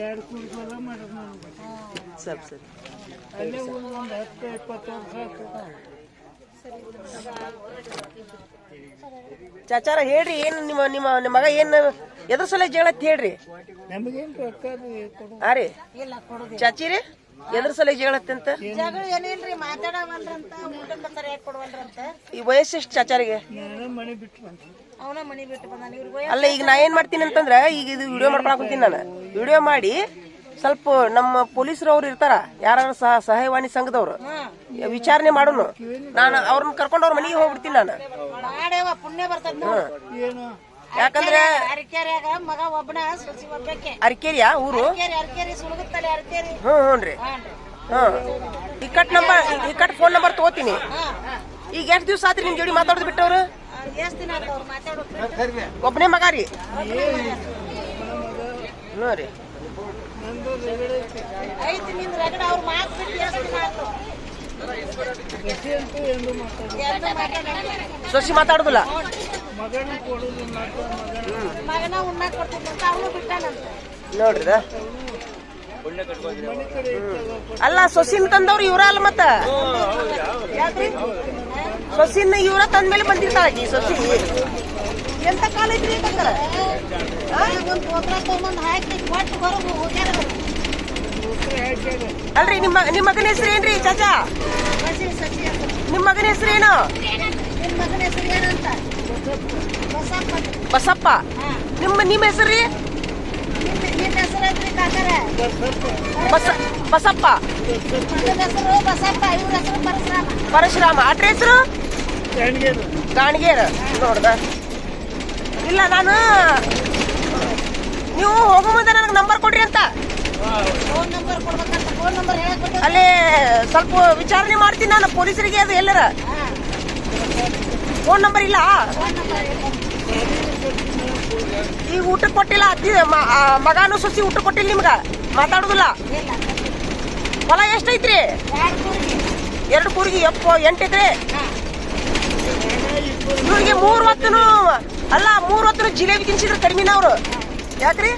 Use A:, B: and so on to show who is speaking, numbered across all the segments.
A: ಎರಡು ಕುಡ್ಕೊಲ್ಲ ಮಾಡೋದು ನನಗೆ
B: ಸರಿ ಸರಿ.
A: ಅಲ್ಲೇ ಒಂದು ಒಂದು ಹತ್ತು ಇಪ್ಪತ್ತು ವರ್ಷ
B: ಚಾಚಾರ ಹೇಳ್ರಿ ಏನು ನಿಮ್ಮ ನಿಮ್ಮ ನಿಮ್ಮ ಮಗ ಏನು ಎದ್ರ ಸಲ ಜಗಳ ಅಂತ ಹೇಳ್ರಿ.
A: ನಮಗೇನು ರೊಕ್ಕ
B: ಆ ರೀ. ಚಾಚಿ ರೀ? ಎದ್ರ ಸಲ ಹೇಳತ್ತಂತ ಅಂತ?
C: ಜಗಳ ಏನಿಲ್ರಿ ಮಾತಾಡವಲ್ರಂತ ಊಟಕ್ಕೆ ಸರಿಯಾಗಿ ಕೊಡವಲ್ರಂತ.
B: ಈ ವಯಸ್ಸು ಎಷ್ಟು ಚಾಚಾರಿಗೆ?
A: ನಾನು ಮನೆ ಬಿಟ್ಟು ಬಂದೆ.
C: ಅವನ ಮನಿ ಬಿಟ್ಟು ಬಂದಾನ ಇವ್ರಿಗೆ
B: ಅಲ್ಲ ಈಗ ನಾ ಏನ್ ಮಾಡ್ತೀನಿ ಅಂತಂದ್ರೆ ಈಗ ಇದು ವಿಡಿಯೋ ಮಾಡ್ಕೊಳಕ್ ಕುಂತೀನಿ ನಾನು. ವಿಡಿಯೋ ಮಾಡಿ ಸ್ವಲ್ಪ ನಮ್ಮ ಪೊಲೀಸರು ಅವ್ರು ಇರ್ತಾರ ಯಾರು ಸಹ ಸಹಾಯವಾಣಿ ಸಂಘದವ್ರು ವಿಚಾರಣೆ ಮಾಡೋನು. ನಾನು ಅವ್ರನ್ನ ಕರ್ಕೊಂಡು ಅವ್ರ ಮನೆಗೆ ಹೋಗ್ಬಿಡ್ತೀನಿ ನಾನು.
C: ಪುಣ್ಯ ಬರ್ತದ
B: ಯಾಕಂದ್ರೆ
C: ಅರಕೇರಿಯಾಗ ಮಗ ಒಬ್ಬನ ಸೊಸಿ ಒಬ್ಬಕ್ಕೆ.
B: ಅರಿಕೇರಿಯಾ ಊರು?
C: ಅರಕೇರಿ ಅರಕೇರಿ ಸುಳಗುತ್ತಲೆ ಅರಕೇರಿ.
B: ಹ್ಞೂ ಹ್ಞೂನ್ರಿ. ಹ್ಮ್ ಇಕ್ಕಟ್ ನಂಬರ್ ಇಕ್ಕಟ್ ಫೋನ್ ನಂಬರ್ ತಗೋತೀನಿ. ಈಗ ಎಷ್ಟು ದಿವಸ ಆತ್ರಿ ನಿಮ್ ಜೋಡಿ ಮಾತಾಡೋದು ಬಿಟ್ಟವ್ರು?
C: ಎಷ್ಟು ದಿನ ಆತ ಅವ್ರು ಮಾತಾಡೋದು
B: ಒಬ್ಬನೇ ಮಗ ರೀ. ಹ್ಞೂ ರೀ.
A: ನಂದು ರಗಡೆ ಐತಿ
C: ಐತಿ ನಿಂದ ರಗಡ ಅವ್ರ ಮಾತು ಬಿಟ್ಟು ಎಷ್ಟ್ ದಿನ ಆತು?
B: ಸೊಸಿ ಮಾತಾಡುದಿಲ್ಲ? ನೋಡ್ರಿ ಅಲ್ಲ ಸೊಸಿನ ತಂದವ್ರು ಇವ್ರ ಅಲ್ಲ ಮತ್ತ? ಸೊಸಿನ್ ಇವ್ರ ತಂದ್ಮೇಲೆ ಬಂದಿರ್ತಾಳ ಈ ಸೊಸಿ? ಎಂತ ಕಾಲ ಐತ್ರಿ
C: ಹಾಕಿ ಕೊಟ್ಟು ಹೊರಗೆ ಹೋಗ್ಯಾರ.
B: ಅಲ್ರಿ, ನಿಮ್ಮ ನಿಮ್ಮ ಮಗನ ಹೆಸರು ಏನ್ರಿ, ಚಾಚಾ? ನಿಮ್ಮ ಮಗನ ಹೆಸರು ಏನು?
C: ಬಸಪ್ಪ.
B: ನಿಮ್ಮ ನಿಮ್ಮ ಹೆಸರು
C: ರೀ?
B: ಬಸ ಬಸಪ್ಪ.
C: ಪರಶುರಾಮ.
B: ಅಟ್ರ ಹೆಸರು? ಗಾಣಿಗೇರ. ನೋಡ್ದ. ಇಲ್ಲ, ನಾನು ನೀವು ಹೋಗೋ ಮುಂದೆ ನನಗೆ ನಂಬರ್ ಕೊಡ್ರಿ ಅಂತ. ಅಲ್ಲಿ ಸ್ವಲ್ಪ ವಿಚಾರಣೆ ಮಾಡ್ತೀನಿ ನಾನು ಪೊಲೀಸರಿಗೆ ಅದು ಎಲ್ಲರ. ಫೋನ್ ನಂಬರ್ ಇಲ್ಲ. ಈಗ ಊಟ ಕೊಟ್ಟಿಲ್ಲ ಅತ್ತಿ ಮಗಾನು ಸೊಸಿ ಊಟ ಕೊಟ್ಟಿಲ್ಲ ನಿಮ್ಗ? ಮಾತಾಡುದಿಲ್ಲ? ಹೊಲ ಎಷ್ಟೈತ್ರಿ? ಎರಡು ಕೂರ್ಗಿ. ಎಪ್ಪ
C: ಎಂಟೈತ್ರಿ?
B: ಇವ್ರಿಗೆ ಮೂರ್ ಹೊತ್ತನು ಅಲ್ಲ ಮೂರ್ ಹೊತ್ತನು ಜಿಲೇಬಿ ತಿನ್ಸಿದ್ರು ಕಡಿಮೆನ ಅವ್ರು. ಯಾಕ್ರಿ?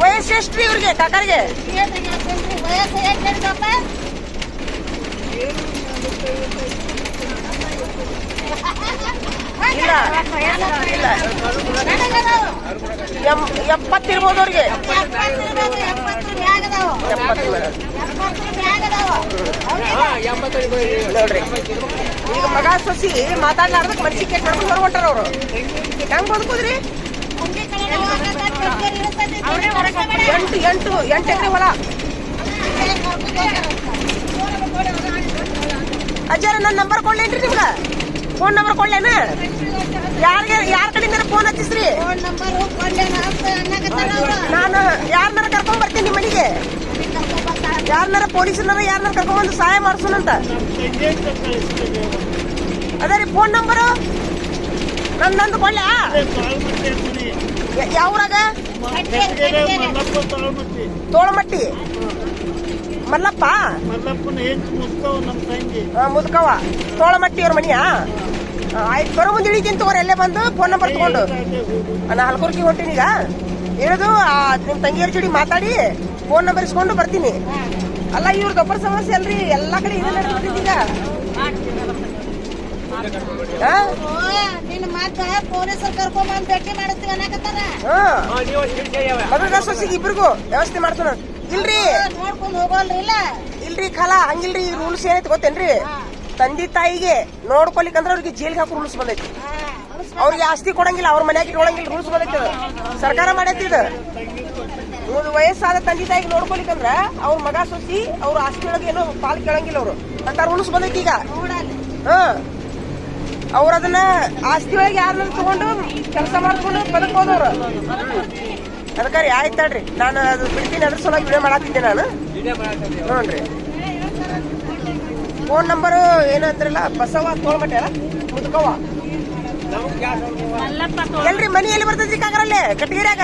B: ವಯಸ್ಸು ಎಷ್ಟ್ರಿ ಇವ್ರಿಗೆ, ಕಾಕರಿಗೆ? ಇಲ್ಲ ಎಪ್ಪತ್ತಿರ್ಬೋದು ಅವ್ರಿಗೆ ನೋಡ್ರಿ. ಈಗ ಮಗ ಸೊಸಿ ಮಾತಾಡ್ಲಾರ್ದಕ್ ಮನ್ಸಿಗೆ ಕೆಟ್ಟ ಮಾಡ್ಕೊಂಡು ಹೊರಗೊಂಟಾರ ಅವ್ರು. ಹೆಂಗ್ ಬದುಕುದ್ರಿ? ಎಂಟು ಎಂಟು ಎಂಟು ಎಕರೆ ಹೊಲ ಅಜ್ಜಾರ, ನನ್ನ ನಂಬರ್ ಕೊಡ್ಲೇನ್ರಿ ನಿಮ್ಗ? ಫೋನ್ ನಂಬರ್ ಕೊಡ್ಲೇನ? ಯಾರಿಗೆ, ಯಾರ ಕಡೆಯಿಂದ ಫೋನ್ ಹಚ್ಚಿಸ್ರಿ. ನಾನು ಯಾರನ್ನಾರ ಕರ್ಕೊಂಡ್ ಬರ್ತೀನಿ ನಿಮ್ಮ ಮನೆಗೆ.
C: ಯಾರನ್ನ.
B: ಯಾರನ್ನಾರ ಪೊಲೀಸರನ್ನಾರ ಯಾರನ್ನಾರ ಕರ್ಕೊಂಡ್ ಬಂದು ಸಹಾಯ ಮಾಡ್ಸೋಣಂತ ಅದೇ ರೀ ಫೋನ್ ನಂಬರು ನನ್ನ ನಂದು ಕೊಡ್ಲಾ?
A: ತಾಳ್ಮಟ್ಟಿ
B: ಯಾವ ಊರಾಗ?
A: ತಾಳ್ಮಟ್ಟಿ.
B: ತೋಳಮಟ್ಟಿ? ಮಲ್ಲಪ್ಪ?
A: ಮಲ್ಲಪ್ಪನ ಹೆಂಚು ಮುಸ್ತವ ನಮ್ಮ ತಂಗಿ.
B: ಆ, ಮುದುಕವ್ವ ತೋಳಮಟ್ಟಿ ಅವ್ರ ಮನಿಯಾ? ಆಯ್ತು ಬರೋ ಮುಂದೆ ಇಳಿತೀನಿ ತಗೋರಿ ಅಲ್ಲೇ ಬಂದು ಫೋನ್ ನಂಬರ್ ತಗೊಂಡು. ನಾ ಹಲ್ಕುರ್ಕಿ ಹೊಂಟೀನಿ ಈಗ. ಇಳಿದು ಆ, ನಿಮ್ ತಂಗಿಯರ ಜೋಡಿ ಮಾತಾಡಿ ಫೋನ್ ನಂಬರ್ ಇಸ್ಕೊಂಡು ಬರ್ತೀನಿ. ಅಲ್ಲ ಇವ್ರ ಒಬ್ಬರ ಸಮಸ್ಯೆ ಅಲ್ರಿ ಎಲ್ಲಾ ಕಡೆ ಈಗ ಆ?
C: ಓ, ನಿನ್ನ ಮಗ ಪೊಲೀಸರು ಕರ್ಕೊಂಡ್ ಬಂದ್ ಭೇಟಿ ಮಾಡಿಸ್ತೀವಿ ಅನ್ನಕತ್ತಾರ
B: ಹಾ ಮಗಗ ಸೊಸಿಗೆ ಇಬ್ರಿಗೂ ವ್ಯವಸ್ಥೆ ಮಾಡ್ತಾನ ಇಲ್ರಿ?
C: ನೋಡ್ಕೊಂಡು ಹೋಗಲ್ರಿ ಇಲ್ಲ
B: ಇಲ್ರಿ ಕಾಲ ಹಂಗಿಲ್ರಿ ರೂಲ್ಸ್ ಏನೈತಿ ಗೊತ್ತೇನ್ರಿ? ತಂದೆ ತಾಯಿಗೆ ನೋಡ್ಕೊಲಿಕ್ಕಂದ್ರ ಅವ್ರಿಗೆ ಜೈಲ್ಗೆ ಹಾಕಿ ರೂಲ್ಸ್ ಬಂದೈತಿ. ಅವ್ರಿಗೆ ಆಸ್ತಿ ಕೊಡಂಗಿಲ್ಲ, ಅವ್ರ ಮನ್ಯಾಗ ಇಟ್ಕೊಳಂಗಿಲ್ಲ ರೂಲ್ಸ್ ಬಂದೈತಿ ಸರ್ಕಾರ ಮಾಡೈತಿ ಇದು. ಒಂದು ವಯಸ್ಸಾದ ತಂದೆ ತಾಯಿಗೆ ನೋಡ್ಕೊಲಿಕ್ಕಂದ್ರ ಅವ್ರ ಮಗ ಸೊಸಿ ಅವ್ರ ಆಸ್ತಿ ಒಳಗೆ ಏನೋ ಪಾಲ್ ಕೇಳಂಗಿಲ್ಲ ಅವರು. ಅಂತ ರೂಲ್ಸ್ ಬಂದೈತಿ ಈಗ. ಹಾ. ಅವ್ರ ಅದನ್ನ ಆಸ್ತಿ ಒಳಗೆ ಯಾರನ್ನ ತಗೊಂಡು ಕೆಲಸ ಮಾಡ್ಕೊಂಡು ಬದುಕೋದವ್ರು ಅದಕ್ಕಾರಿ ಆಯ್ತಾಳ್ರಿ ರೀ ಆಯ್ತು ತಡ್ರಿ. ನಾನು ಅದು ಬಿಡ್ತೀನಿ ಅದ್ರ ಸಲುವಾಗಿ ವಿಡಿಯೋ ಮಾಡಾತಿದ್ದೆ ನಾನು. ಹ್ಞೂನ್ರಿ ಫೋನ್ ನಂಬರು ಏನಂತಾರಲ್ಲ ಬಸವ ತೋಳ್ಮಟ್ಟೆ ಅಲ್ಲ? ಮುದುಕವ್ವ. ಎಲ್ರಿ ಮನಿ ಎಲ್ಲಿ ಬರ್ತೈತಿ ಕಾಕರಲ್ಲೇ? ಕಟಗಿರ್ಯಾಗ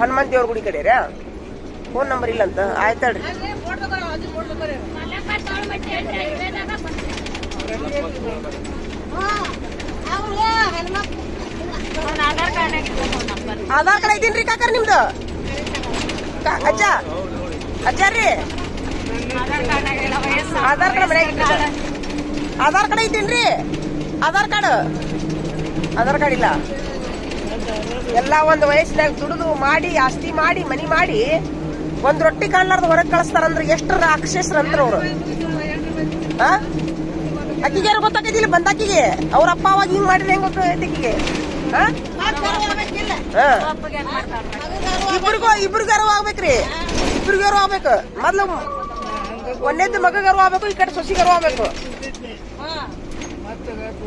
B: ಹನುಮಂತ ದೇವ್ರ ಗುಡಿ ಕಡೆ ರೀ ಫೋನ್ ನಂಬರ್ ಇಲ್ಲ ಅಂತ ಆಯ್ತಾಳ್ರಿ ಆಧಾರ್ ಕಾರ್ಡ್ ಐತೇನ್ರಿ ಕಾಕರ್ ನಿಮ್ದು? ಅಜ್ಜ ಅಜ್ಜಾರ್ರಿ ಆಧಾರ್ ಕಾರ್ಡ್. ಆಧಾರ್ ಕಾರ್ಡ್ ಐತೇನ್ರಿ? ಆಧಾರ್ ಕಾರ್ಡ್? ಆಧಾರ್ ಕಾರ್ಡ್ ಇಲ್ಲ. ಎಲ್ಲ ಒಂದು ವಯಸ್ಸಿನಾಗ ದುಡಿದು ಮಾಡಿ, ಆಸ್ತಿ ಮಾಡಿ, ಮನಿ ಮಾಡಿ ಒಂದ್ ರೊಟ್ಟಿ ಕಾಣ್ಲಾರ್ದು ಹೊರಗೆ ಕಳಿಸ್ತಾರಂದ್ರೆ ಎಷ್ಟರ ರಾಕ್ಷಸ್ರಂತ್ರ ಅವರು? ಅಕ್ಕಿಗೆ ಯಾರು ಗೊತ್ತಾಗೈತಿಲ್ಲ ಬಂದಾಕಿಗೆ? ಅವ್ರ ಅಪ್ಪ ಅವಾಗ ಹಿಂಗ್ ಮಾಡಿದ್ರೆ ಹೆಂಗ್
C: ಗೊತ್ತಿಗೆ
B: ಇಬ್ರಿಗೂ ಇಬ್ರಿಗಾರು ಆಗ್ಬೇಕ್ರಿ? ಇಬ್ರಿಗಾರು ಆಗ್ಬೇಕು? ಮೊದ್ಲು ಒಂದೇದ್ದು ಮಗಗಾರು ಆಗ್ಬೇಕು, ಈ ಕಡೆ ಸೊಸಿಗಾರು ಆಗ್ಬೇಕು?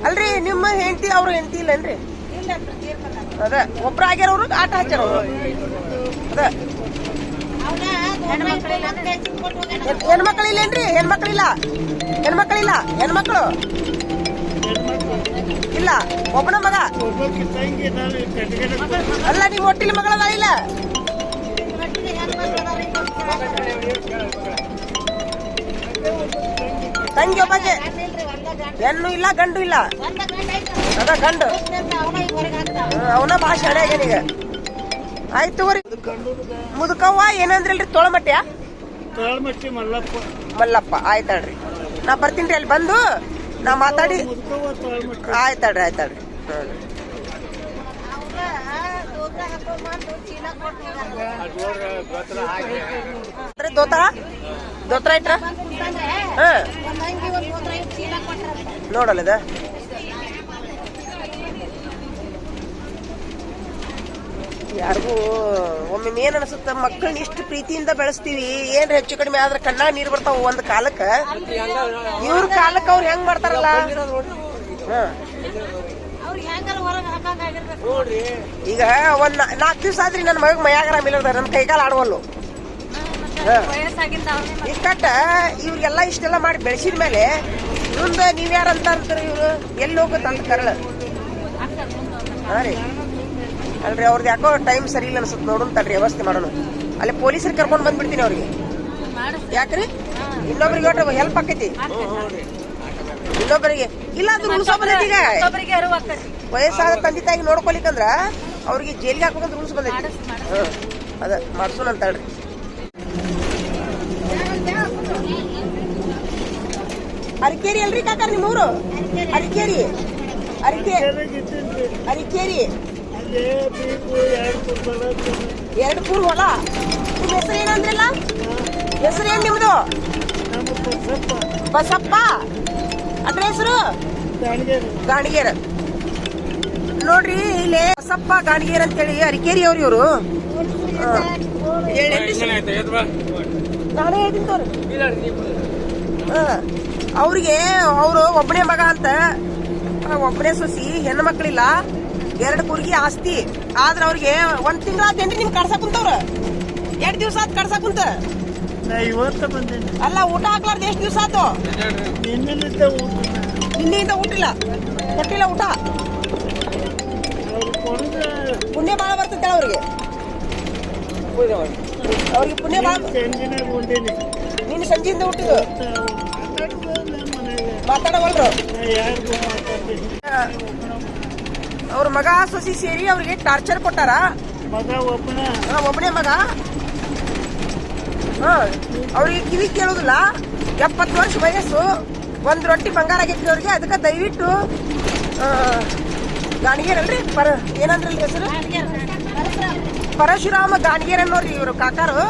B: ಅಲ್ರಿ, ನಿಮ್ಮ ಹೆಂಡತಿ ಅವ್ರ ಹೆಂಡತಿ ಇಲ್ಲನ್ರಿ
C: ಇಲ್ಲ
B: ಅದ, ಒಬ್ರ ಆಗ್ಯಾರವ್ರು ಆಟ ಹಚ್ಚಾರ ಅವ್ರು. ಅದ
C: ಅವನ ಹೆಣ್ಮಕ್ಳಿಲ್ಲ ಅಂತ ಹೆಚ್ಚಿಗೆ ಕೊಟ್ಟು ಹೋಗ್ಯಾನ.
B: ಹೆಣ್- ಹೆಣ್ಮಕ್ಳಿಲ್ಲೇನ್ರಿ? ಹೆಣ್ಮಕ್ಳಿಲ್ಲ. ಹೆಣ್ಮಕ್ಳಿಲ್ಲ. ಹೆಣ್ಮಕ್ಳು. ಇಲ್ಲ. ಒಬ್ಬನ ಮಗ. ಅಲ್ಲ ನೀವು ಒಟ್ಟಿನ ಮಗಳದ ಇಲ್ಲ. ತಂಗಿ ಒಬ್ಬಗೆ ಹೆಣ್ಣು ಇಲ್ಲ ಗಂಡು ಇಲ್ಲ. ಅದ ಗಂಡು.
C: ಅವನ ಭಾಷೆ ಹೊರಗ್ ಹಾಕ್ತಾನ.
B: ಆಯ್ತು ತಗೋರಿ. ಮುದುಕವ್ವ ಏನಂದ್ರಿ ತೋಳಮಟ್ಯ
A: ತೊಳಮಟ್ಟಿ ಮಲ್ಲಪ್ಪ.
B: ಮಲ್ಲಪ್ಪ ಆಯ್ತಾಳ್ರಿ ನಾ ಬರ್ತೀನಿ ಅಲ್ಲಿ ಬಂದು ನಾ ಮಾತಾಡಿ. ಆಯ್ತಾಳ್ರಿ ಆಯ್ತಾಳ್ರಿ
C: ದೋತ್ರ
B: ದೋತ್ರ ಇಟ್ರ ಹಾ. ನೋಡಲ್ಲದ ಯಾರಿಗೂ ಒಮ್ಮೆ ಏನ್ ಅನ್ಸುತ್ತ? ಮಕ್ಕಳನ್ನ ಇಷ್ಟು ಪ್ರೀತಿಯಿಂದ ಬೆಳೆಸ್ತೀವಿ. ಏನ್ ಹೆಚ್ಚು ಕಡಿಮೆ ಆದ್ರೆ ಕಣ್ಣಾಗ ನೀರ್ ಬರ್ತಾವ ಒಂದ್ ಕಾಲಕ್ಕ? ಇವ್ರ ಕಾಲಕ್ಕ ಅವ್ರು ಹೆಂಗ್ ಮಾಡ್ತಾರಲ್ಲ? ಈಗ ಒಂದ್ ನಾಲ್ಕು ದಿವಸ ಆದ್ರಿ ನನ್ನ ಮಗ ಮಯಾಗರ ಮಿಲ್ಲದ ನನ್ನ ಕೈಕಾಲ ಆಡವಲ್ಲು. ಇಷ್ಟ ಇವ್ರಿಗೆಲ್ಲ ಇಷ್ಟೆಲ್ಲ ಮಾಡಿ ಬೆಳೆಸಿದ ಮೇಲೆ ಮುಂದೆ ನೀವ್ಯಾರಂತ ಅಂತಾರ ಇವ್ರು? ಎಲ್ಲಿ ಹೋಗುತ್ತೆ ಅಂತ ಕರಳ. ಹಾ ರೀ. ಅಲ್ರಿ ಅವ್ರದ್ದು ಯಾಕೋ ಟೈಮ್ ಸರಿ ಇಲ್ಲ ಅನ್ಸುತ್ತೆ ನೋಡೋಣ ತಡ್ರಿ ವ್ಯವಸ್ಥೆ ಮಾಡೋಣ ಅಲ್ಲಿ ಪೊಲೀಸರಿಗೆ ಕರ್ಕೊಂಡು ಬಂದ್ಬಿಡ್ತೀನಿ ಅವ್ರಿಗೆ. ಯಾಕ್ರಿ? ಇನ್ನೊಬ್ರಿಗೆ ಒಟ್ಟು ಹೆಲ್ಪ್ ಆಕೈತಿ. ಇನ್ನೊಬ್ಬರಿಗೆ ಇಲ್ಲ ಅದು ರೂಲ್ಸ್ ಬಂದೈತಿ ಈಗ. ವಯಸ್ಸಾದ ತಂದೆ ತಾಯಿ ನೋಡ್ಕೊಲಿಕ್ಕಂದ್ರ ಅವ್ರಿಗೆ ಜೈಲಿಗೆ ಹಾಕೋದು ರೂಲ್ಸ್ ಬಂದೈತಿ. ಅದ ಮಾಡ್ಸೋಣ ಅಂತ ಹೇಳ್ರಿ. ಅರಿಕೇರಿ ಅಲ್ರಿ ಕಾಕಾರ ನಿಮ್ಮೂರು? ಅರಿಕೇರಿ. ಅರಿಕೆ ಅರಿಕೇರಿ.
A: ಎರಡು
B: ಪೂರ್ ಹೊಲ? ನಿಮ್ಮ ಹೆಸರು ಏನಂದ್ರಲ್ಲ ಹೆಸರು ಏನ್ ನಿಮ್ದು?
A: ಬಸಪ್ಪ.
B: ಅದ್ರ ಹೆಸರು? ಗಾಡಿಗೇರ ನೋಡ್ರಿ, ಇಲ್ಲಿ ಬಸಪ್ಪ ಗಾಣಿಗೇರ್ ಅಂತೇಳಿ ಅರಿಕೇರಿ ಅವ್ರಿ ಇವರು. ಅವ್ರಿಗೆ, ಅವರು ಒಬ್ಬನೇ ಮಗ ಅಂತ. ಒಬ್ಬನೇ ಸೊಸಿ, ಹೆಣ್ಣು ಮಕ್ಕಳಿಲ್ಲ ಎರಡು ಕುರ್ಗಿ ಆಸ್ತಿ. ಆದ್ರ ಅವ್ರಿಗೆ ಒಂದ್ ತಿಂಗಳ ಆತೇನ್ರಿ ನಿಮ್ ಕಡ್ಸಕ್ ಕುಂತವ್ರ? ಎರಡ್ ದಿವ್ಸ ಆತ್ ಕಡ್ಸಕ್ ಕುಂತ?
A: ನಾ ಇವತ್ತು ಬಂದೀನಿ
B: ಅಲ್ಲ ಊಟ ಹಾಕ್ಲಾರ್ದ ಎಷ್ಟ್ ದಿವ್ಸ ಆತು
A: ನಿನ್ನಿಂದ ಊಟ.
B: ನಿನ್ನೆಯಿಂದ ಊಟಿಲ್ಲ? ಕೊಟ್ಟಿಲ್ಲ ಊಟ? ಪುಣ್ಯ ಬಾಳ ಬರ್ತೈತೆ ಅವ್ರಿಗೆ. ಅವ್ರಿಗೆ ಪುಣ್ಯ ಬಾಳ ನಿನ್ ಸಂಜೆಯಿಂದ ಹುಟ್ಟಿದ್ದು
A: ಮನೆಗೆ.
B: ಮಾತಾಡವಲ್ರು? ಅವ್ರ ಮಗ ಸೊಸಿ ಸೇರಿ ಅವ್ರಿಗೆ ಟಾರ್ಚರ್ ಕೊಟ್ಟಾರ?
A: ಮಗ ಒಬ್ಬನೇ.
B: ಒಬ್ಬನೇ ಮಗ? ಹ ಅವ್ರಿಗೆ ಕಿವಿ ಕೇಳೋದಿಲ್ಲ. ಎಪ್ಪತ್ತು ವರ್ಷ ವಯಸ್ಸು. ಒಂದ್ ರೊಟ್ಟಿ ಬಂಗಾರ ಆಗೈತಿ ಅವ್ರಿಗೆ ಅದಕ್ಕೆ ದಯವಿಟ್ಟು ಗಾಣಿಗೇರಲ್ರಿ? ಪರ ಏನಂದ್ರಲ್ರಿ ಹೆಸರು? ಪರಶುರಾಮ ಗಾಣಿಗೇರ್ ಅನ್ನೋರಿ ಇವರು ಕಾಕಾರು.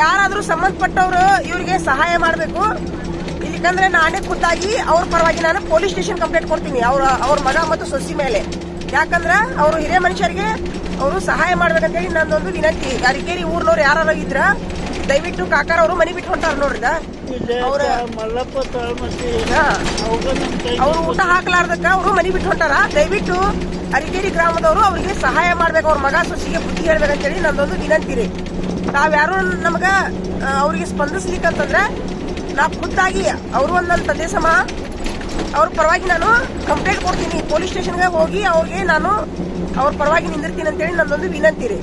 B: ಯಾರಾದ್ರೂ ಸಂಬಂಧಪಟ್ಟವ್ರು ಇವ್ರಿಗೆ ಸಹಾಯ ಮಾಡ್ಬೇಕು. ಇಲ್ಲಿಕಂದ್ರೆ ನಾನೇ ಖುದ್ದಾಗಿ ಅವ್ರ ಪರವಾಗಿ ನಾನು ಪೊಲೀಸ್ ಸ್ಟೇಷನ್ ಕಂಪ್ಲೇಂಟ್ ಕೊಡ್ತೀನಿ. ಅವ್ರ ಅವ್ರ ಮಗ ಮತ್ತು ಸೊಸಿ ಮೇಲೆ. ಯಾಕಂದ್ರ ಅವರು ಹಿರಿಯ ಮನುಷ್ಯರಿಗೆ ಅವರು ಸಹಾಯ ಮಾಡ್ಬೇಕಂತೇಳಿ ನಂದೊಂದು ವಿನಂತಿ. ಅರಿಕೇರಿ ಊರ್ನವ್ರು ಯಾರು ಇದ್ರ ದಯವಿಟ್ಟು ಕಾಕಾರ ಅವರು ಮನಿ ಬಿಟ್ಟು ಹೊಂಟಾರ ನೋಡ್ರಿದ ಅವ್ರ ಊಟ ಹಾಕ್ಲಾರ್ದಕ್ಕ ಅವರು ಮನಿ ಬಿಟ್ಟು ಹೊಂಟಾರ. ದಯವಿಟ್ಟು ಅರಿಕೇರಿ ಗ್ರಾಮದವರು ಅವರಿಗೆ ಸಹಾಯ ಮಾಡ್ಬೇಕು. ಅವ್ರ ಮಗ ಸೊಸಿಗೆ ಬುದ್ಧಿ ಹೇಳ್ಬೇಕಂತೇಳಿ ನಂದೊಂದು ವಿನಂತಿ ರೀ. ತಾವ್ಯಾರು ನಮಗ ಅವ್ರಿಗೆ ಸ್ಪಂದಿಸ್ಲಿಕ್ಕಂತಂದ್ರೆ ನಾ ಖುದ್ದಾಗಿ ಅವರು ಒಂದು ನನ್ನ ತಂದೆ ಸಮ, ಅವ್ರ ಪರವಾಗಿ ನಾನು ಕಂಪ್ಲೇಂಟ್ ಕೊಡ್ತೀನಿ. ಪೊಲೀಸ್ ಸ್ಟೇಷನ್ಗೆ ಹೋಗಿ ಅವ್ರಿಗೆ ನಾನು ಅವ್ರ ಪರವಾಗಿ ನಿಂದಿರ್ತೀನಿ ಅಂತೇಳಿ ನಂದೊಂದು ವಿನಂತಿ ರೀ.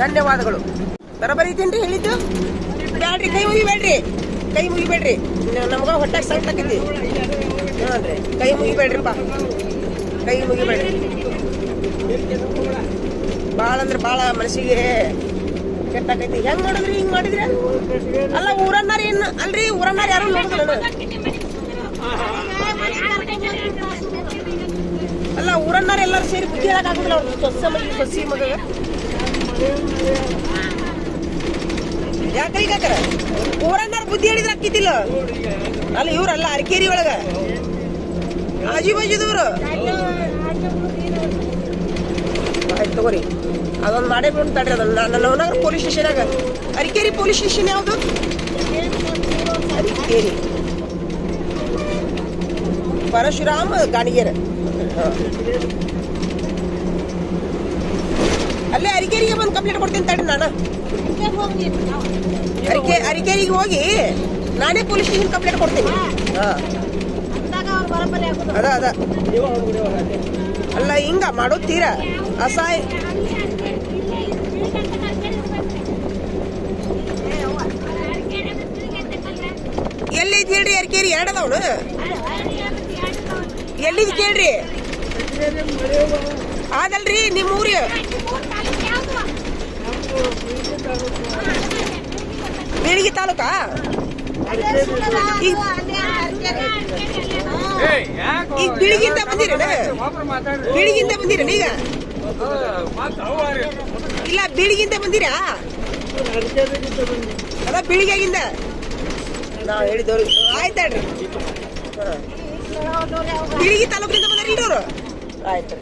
B: ಧನ್ಯವಾದಗಳು. ಬರಬರಿ ಐತೇನ್ರಿ ಹೇಳಿದ್ದು? ಬೇಡ್ರಿ ಕೈ ಮುಗಿಬೇಡ್ರಿ. ಕೈ ಮುಗಿಬೇಡ್ರಿ. ನಮ್ಗ ಹೊಟ್ಟೆ ಸಂಕಟ ಹಾಂ ರೀ, ಕೈ ಮುಗಿಬೇಡ್ರಿಪ್ಪ. ಕೈ ಮುಗಿಬೇಡ್ರಿ. ಭಾಳ ಅಂದ್ರೆ ಭಾಳ ಮನಸ್ಸಿಗೆ ಕೆಟ್ಟಾಕೈತಿ ಹೆಂಗ್ ಮಾಡಿದ್ರಿ, ಹಿಂಗ್ ಮಾಡಿದ್ರಿ? ಅಲ್ಲ, ಊರನ್ನಾರ ಏನ್ ಅಲ್ರಿ, ಊರನ್ನಾರ ಯಾರು ನೋಡಿದ್ರು ಅಲ್ಲ, ಊರನ್ನಾರ ಎಲ್ಲಾರು ಸೇರಿ ಬುದ್ಧಿ ಹೇಳಕ್ ಆಗುದಿಲ್ಲ ಅವ್ರ ಸೊಸ ಮಗ ಸೊಸಿ ಮಗ. ಯಾಕ್ರಿ ಕಾಕರ ಊರನ್ನಾರ ಬುದ್ಧಿ ಹೇಳಿದ್ರ ಅಕ್ಕಿತಿಲ್ಲ. ಅಲ್ಲ, ಇವ್ರಲ್ಲ, ಅರಕೇರಿ ಒಳಗ. ಆಜು ಬಾಜುದವ್ರು. ಆಯ್ತು ತಗೋರಿ. ಅದೊಂದು ಮಾಡೇ ಬಿಡು ತಡ್ರಿ ಅದನ್ನ ನನ್ನ ಲೋನಾಗ ಪೊಲೀಸ್ ಸ್ಟೇಷನಾಗ ಅರಿಕೇರಿ ಪೊಲೀಸ್ ಸ್ಟೇಷನ್ ಯಾವುದು? ಅರಿಕೇರಿ. ಪರಶುರಾಮ ಗಾಣಿಗೇರ. ಅಲ್ಲೇ ಅರಿಕೇರಿಗೆ ಬಂದು ಕಂಪ್ಲೇಂಟ್ ಕೊಡ್ತೀನಿ ತಡ್ರಿ ನಾನು. ಅರಿಕೆ ಅರಿಕೇರಿಗೆ ಹೋಗಿ ನಾನೇ ಪೊಲೀಸ್ ಸ್ಟೇಷನ್ ಕಂಪ್ಲೇಂಟ್ ಕೊಡ್ತೀನಿ. ಹಾ. ಅದ ಅದ. ಅಲ್ಲ, ಹಿಂಗ ಮಾಡೋ ತೀರಾ. ಅಸಹಾಯ ಎಲ್ಲೈತಿ ಹೇಳ್ರಿ ಅರಿಕೇರಿ ಎರಡು ಅದಾವನು ಎಲ್ಲಿದ್ ಕೇಳ್ರಿ ಅದಲ್ರಿ ನಿಮ್ಮ ಊರಿ ಬೀಳಿಗಿ ತಾಲೂಕಾ ಈಗ ಬೀಳಿಗಿಂದ ಬಂದಿರೇನ ಬೀಳಿಗಿಂದ ಬಂದಿರೇನ ಈಗ ಇಲ್ಲ ಬೀಳಿಗಿಂದ ಬಂದಿರಾ ಅದ ಬೀಳಿಗೆಗಿಂದ ನಾವ್ ಹೇಳಿದವ್ರು. ಆಯ್ತಾಡ್ರಿ ಬಿಳಿಗಿ ತಾಲೂಕಿನಿಂದ ಬಂದ್ರಿ ಇಡೋರು. ಆಯ್ತು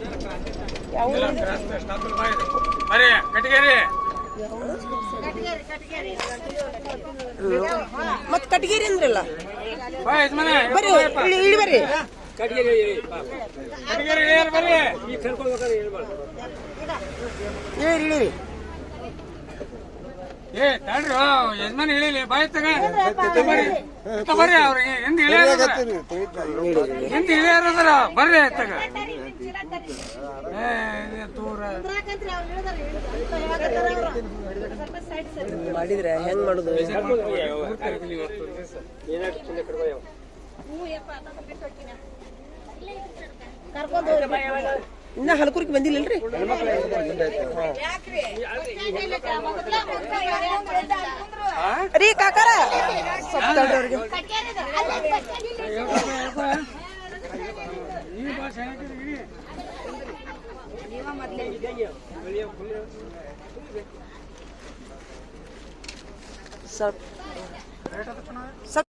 B: ಮತ್ ಕಟ್ಗೇರಿ ಅಂದ್ರಲ್ಲ? ಬರ್ರಿ, ಇಳಿ ಬರ್ರಿ. ಇಳಿರಿ
D: ಏ ತಡ್ರಿ ಯಜಮಾನ ಇಳಿಲಿ ಬಾಯ್ ತಗ. ಬರ್ರಿ ಇತ್ತ ಬರ್ರಿ ಅವ್ರಿಗೆ ಹಿಂದ್ ಇಳಿಯಾರ ಹಿಂದ್ ಇಳಿಯಾರದ್ರ ಬರ್ರಿ ತಗ. ಏ ಇದು ದೂರ.
B: ಮಾಡಿದ್ರೆ ಹೆಂಗ್ ಮಾಡುದು? ಇನ್ನ ಹಲಕುರಿಗೆ ಬಂದಿಲ್ಲಲ್ರಿ? ರೀ ಕಾಕಾರ. ಸ್ವಲ್ಪ ಸ್ವಲ್ಪ